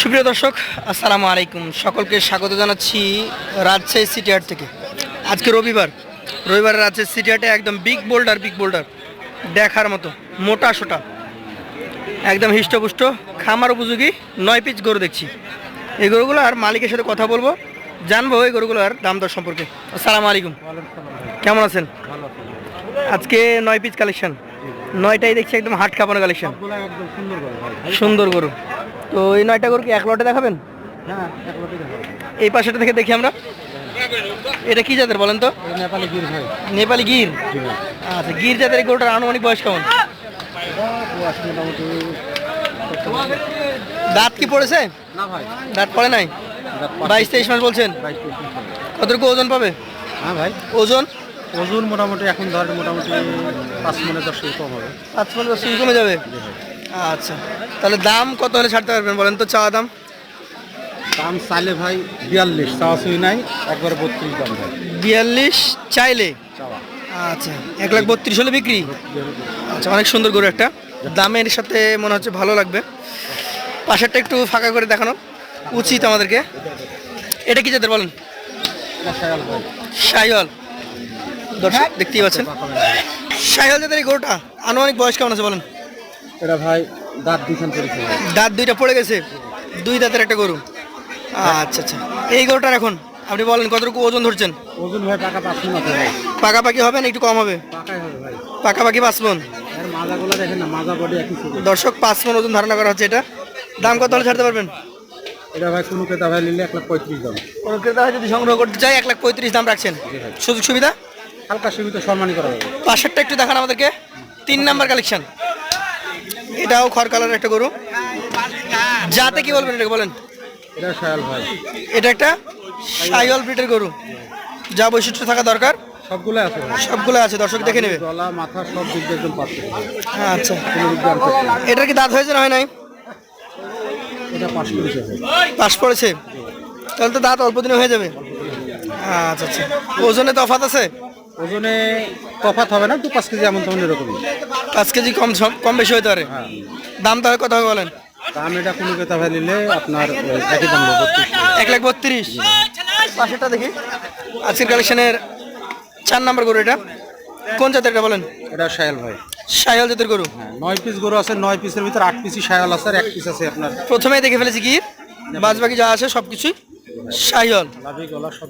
সুপ্রিয় দর্শক আসসালামু আলাইকুম। সকলকে স্বাগত জানাচ্ছি রাজশাহী সিটি হাট থেকে। আজকে রবিবার। রবিবার রাজশাহী সিটি হাটে একদম বিগ বোল্ডার বিগ বোল্ডার দেখার মতো মোটা সোটা। একদম হৃষ্টপুষ্ট খামার উপযোগী নয় পিচ গরু দেখছি। এই গরুগুলো আর মালিকের সাথে কথা বলব জানব এই গরুগুলোর দাম দর সম্পর্কে। আসসালামু আলাইকুম। কেমন আছেন? আজকে নয় পিচ কালেকশন নয়টাই দেখছি একদম হাট কাপানো কালেকশন সুন্দর গরু তো এই নয়টা গরু কি এক লটে দেখাবেন? হ্যাঁ এই পাশেটা থেকে দেখি আমরা। এটা কি জাতের বলেন তো? নেপালি গির ভাই। নেপালি গির? আচ্ছা গির জাতের এই গরুটার আনুমানিক বয়স কেমন? দাঁত কি পড়েছে? না ভাই। দাঁত পড়ে নাই? বাইশ তেইশ মাস বলছেন। কতটুকু ওজন পাবে? হ্যাঁ ভাই। ওজন? ওজন মোটামুটি এখন ধরেন মোটামুটি পাঁচ মনে দশ কেজি কম হবে। পাঁচ পনেরো দশ কেজি কমে যাবে? আচ্ছা। তাহলে দাম কত হলে ছাড়তে পারবেন বলেন তো চাওয়া দাম? দাম চাইলে ভাই বিয়াল্লিশ চাওয়া সুই নাই একবারে বত্রিশ দাম ভাই। বিয়াল্লিশ চাইলে? আচ্ছা এক লাখ বত্রিশ হলে বিক্রি? আচ্ছা অনেক সুন্দর গরু একটা। দামের সাথে মনে হচ্ছে ভালো লাগবে। পাশেরটা একটু ফাঁকা করে দেখানো। উচিত আমাদেরকে। এটা কি জাতের বলেন? এটা শায়াল ভাই। সাইহল দর্শক দেখতেই পাচ্ছেন। সাইহল জাতের এই গরুটা আনুমানিক বয়স কেমন আছে বলেন? এটা ভাই দাঁত করেছে ভাই দাঁত দুইটা পড়ে গেছে দুই দাঁতের একটা গরু। আচ্ছা আচ্ছা। এই গরুটার এখন আপনি বলেন কতটুকু ওজন ধরছেন? ওজন ভাই পাঁচ মন আছে ভাই। পাকাপাকি হবে না একটু কম হবে? পাকাই হবে ভাই। পাকাপাকি পাঁচ মন। মাজাগুলো দেখেন না মাজা বডি একই দর্শক পাঁচ মন ওজন ধারণা করা হচ্ছে এটা। দাম কত হলে ছাড়তে পারবেন? এটা ভাই কোনো ক্রেতা ভাই নিলে এক লাখ পঁয়ত্রিশ দাম। কোনো ক্রেতা যদি সংগ্রহ করতে চাই এক লাখ পঁয়ত্রিশ দাম রাখছেন। সুযোগ সুবিধা? হালকা সীমিত সম্মানই করা যাবে। পাশেরটা একটু দেখান আমাদেরকে। তিন নাম্বার কালেকশন এটাও খড় কালারের একটা গরু। যাতে কি বলবেন এটাকে বলেন? এটা শায়াল ভাই। এটা একটা সাইওয়াল ব্রিডের গরু। যা বৈশিষ্ট্য থাকা দরকার। সবগুলো আছে সবগুলো আছে দর্শক দেখে নেবে। গলা মাথা সব দিক দিয়ে একদম আচ্ছা। আনতে পারবে না। এটার কি দাঁত হয়েছে না হয় নাই? এটা পাশ করেছে পাশ পড়েছে? তাহলে তো দাঁত অল্প দিনে হয়ে যাবে। আচ্ছা আচ্ছা। ওজনে তফাত আছে? ওজনে তফাৎ হবে না? দু পাঁচ কেজি এমন তেমন এরকমই? পাঁচ কেজি কম সম- কম বেশি হতে পারে। হ্যাঁ। দাম তাহলে কত হবে বলেন? দাম এটা কোনো ভাই নিলে আপনার ওই একই দাম হবে এক লাখ বত্রিশ। পাশেরটা দেখি। আজকের কালেকশনের চার নাম্বার গরু এটা। কোন জাতের এটা বলেন? এটা শায়াল ভাই। সাইহল জাতের গরু। হ্যাঁ নয় পিস গরু আছে নয় পিসের ভিতরে আট পিসই শায়াল আছে আর এক পিস আছে আপনার। প্রথমেই দেখে ফেলেছি কি? বাজবাকি যা আছে সব কিছুই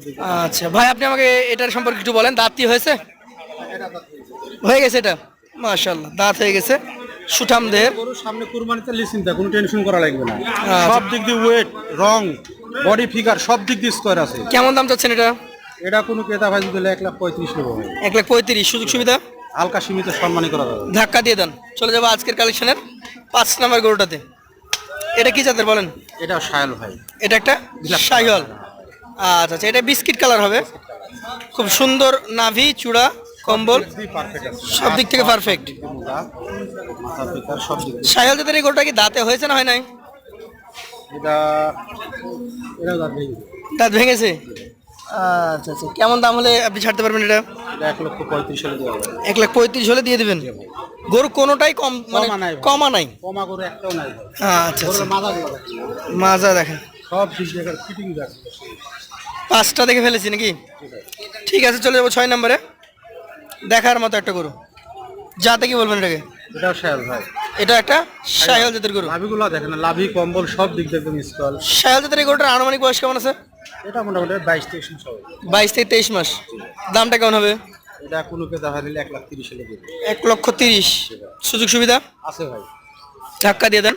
দিক। আচ্ছা ভাই আপনি আমাকে এটার সম্পর্কে একটু বলেন দাঁত কি হয়েছে? হয়ে গেছে এটা? মাশাল্লাহ দাঁত হয়ে গেছে। সুঠাম দেহের সামনে কুরবানিতে লিসিনটা কোনো টেনশন করা লাগবে না। আচ্ছা। সব দিক দিয়ে ওয়েট রং বডি ফিগার সব দিক দিয়ে স্কোয়ার আছে। কেমন দাম চাচ্ছেন এটা? এটা কোনো ক্রেতা ভাই যদি এক লাখ পঁয়ত্রিশ নেব এক লাখ পঁয়ত্রিশ সুযোগ সুবিধা? হালকা সীমিত সম্মানই করা যাবে। ধাক্কা দিয়ে দেন। চলে যাব আজকের কালেকশনের পাঁচ নাম্বার গরুটাতে। এটা কি জাতের বলেন? এটা শায়াল ভাই। এটা একটা সাইহল আচ্ছা আচ্ছা এটা বিস্কিট কালার হবে। খুব সুন্দর নাভি চূড়া কম্বল। সব দিক থেকে পারফেক্ট। সাইহল জাতের এই গরুটা কি দাঁতে হয়েছে না হয় নেই? দাঁত ভেঙেছে? আচ্ছা আচ্ছা। কেমন দাম হলে আপনি ছাড়তে পারবেন এটা? এক লক্ষ পঁয়ত্রিশ দেওয়া হবে এক লাখ পঁয়ত্রিশ হলে দিয়ে দেবেন? গরু কোনোটাই কম মানে কমা নাই কমা নাই? একটাও নাই আচ্ছা আচ্ছা। মাজা দেখেন। সব ফিটিং পাঁচটা দেখে ফেলেছি নাকি? ঠিক আছে চলে যাব ছয় নম্বরে। দেখার মতো একটা গরু। যাতে কি বলবেন এটাকে? এটাও শায়াল ভাই। এটা একটা সাইহল জাতের গরু। লাভিগুলো দেখেন লাভি কম্বল সব দিক একদম স্কল সাইহল জাতের এই গরুটার আনুমানিক বয়স কেমন আছে? এটা মোটামুটি বাইশ তেইশ মাস হবে। বাইশ থেকে তেইশ মাস। দামটা কেমন হবে? এটা কোনোকে দেখা দিলে এক লাখ তিরিশ হলে দেবে। এক লক্ষ তিরিশ। সুযোগ সুবিধা? আছে ভাই। ধাক্কা দিয়ে দেন।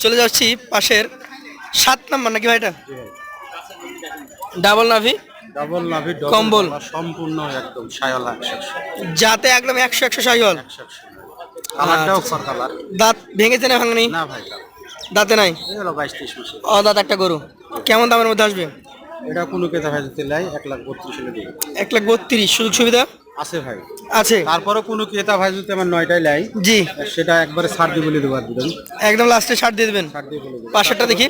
চলে যাচ্ছি পাশের সাত নাম্বার নাকি ভাই এটা? ডাবল নাভি? ডাবল double কম্বল। সম্পূর্ণ একদম সায়াল যাতে একদম একশো একশো কালারটাও ফর কালার। দাঁত ভেঙেছে না ভাঙনি? না ভাই দাঁতে নাই? ও দাঁত একটা গরু। কেমন দামের মধ্যে আসবে? এটা কোনোকে দেখা যেতে লাই? এক লাখ বত্রিশ হলে দেবে। এক লাখ বত্রিশ সুযোগ সুবিধা? আছে ভাই। আছে। তারপরে কোনো ক্রেতা ভাই যদি আমার নয়টায় লাই জি। সেটা একবারে ছাড় দিয়ে বলে দেবো আর দিবেন একদম লাস্টে ছাড় দিয়ে দেবেন। ছাড় দিয়ে বলে দেবো। পাশেরটা দেখি।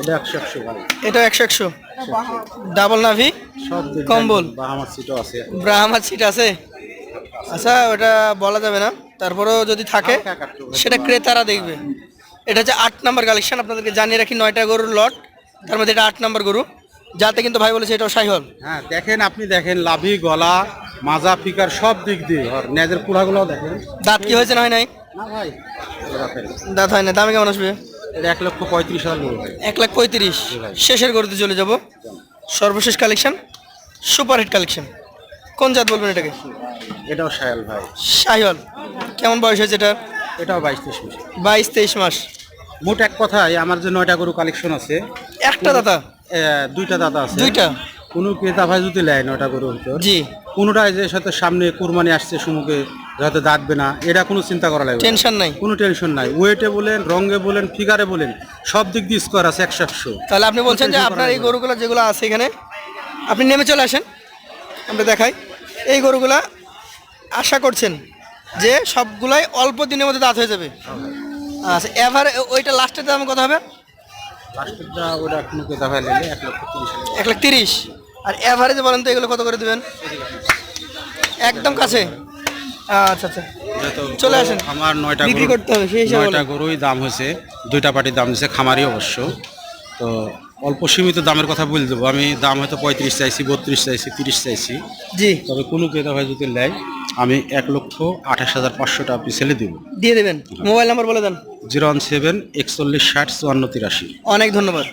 এটা একশো একশো ভাই। এটা একশো একশো। ডাবল নাভি সব কম্বল। বাহামার সিটও আছে। ব্রাহ্মার সিট আছে। আচ্ছা ওটা বলা যাবে না। তারপরেও যদি থাকে। সেটা ক্রেতারা দেখবে। এটা হচ্ছে আট নাম্বার কালেকশন আপনাদেরকে জানিয়ে রাখি নয়টা গরুর লট তার মধ্যে এটা আট নম্বর গরু। যাতে কিন্তু ভাই বলেছে এটাও সাইহল। হ্যাঁ দেখেন আপনি দেখেন লাভি গলা মাজা ফিকার সব দিক দিয়ে। আর নেজের পুরাগুলো দেখেন। দাঁত কি হয়েছে না হয় নাই? না ভাই দাঁত হয় না দামে কেমন আসবে? এটা এক লক্ষ পঁয়ত্রিশ হাজার গরু ভাই। এক লাখ পঁয়ত্রিশ। শেষের গরুতে চলে যাব। সর্বশেষ কালেকশন সুপার হিট কালেকশন। কোন জাত বলবেন এটাকে? এটাও সায়াল ভাই। সাইহল। কেমন বয়স হয়েছে এটা এটাও বাইশ তেইশ মাস। বাইশ তেইশ মাস। মোট এক কথায় আমার যে নয়টা গরু কালেকশন আছে একটা দাদা? দুইটা দাদা আছে। দুইটা? কোনো ক্রেতা ভাই যদি নেয় নয়টা গরু ভিতর জি। কোনোটাই যে সাথে সামনে কুরবানি আসছে সুমুখে যাতে দাঁতবে না এটা কোনো চিন্তা করা লাগবে টেনশন নাই? কোনো টেনশন নাই। ওয়েটে বলেন রঙে বলেন ফিগারে বলেন সব দিক দিয়ে স্কোয়ার আছে একশো একশো তাহলে আপনি বলছেন যে আপনার এই গরুগুলো যেগুলো আছে এখানে আপনি নেমে চলে আসেন আমরা দেখাই। এই গরুগুলা আশা করছেন যে সবগুলাই অল্প দিনের মধ্যে দাঁত হয়ে যাবে। আচ্ছা এভার ওইটা লাস্টের দাম কত হবে? ওটা ভাই নিলে এক লক্ষ তিরিশ এক লাখ তিরিশ। আর এভারেজে বলেন তো এগুলো কত করে দেবেন? একদম কাছে? আচ্ছা আচ্ছা। চলে আসেন। আমার নয়টা বিক্রি করতে হবে, সেই হিসাবে নয়টা গরুই দাম হয়েছে দুইটা পার্টির দাম দিয়েছে খামারি অবশ্য। তো অল্প সীমিত দামের কথা বলে দেবো। আমি দাম হয়তো পঁয়ত্রিশ চাইছি বত্রিশ চাইছি তিরিশ চাইছি। জি। তবে কোনো ক্রেতা ভাই যদি নেয় আমি এক লক্ষ আঠাশ হাজার পাঁচশো টাকা পিছেলে দিব। দিয়ে দেবেন। মোবাইল নাম্বার বলে দেন। জিরো ওয়ান সেভেন একচল্লিশ ষাট চুয়ান্ন তিরাশি। অনেক ধন্যবাদ।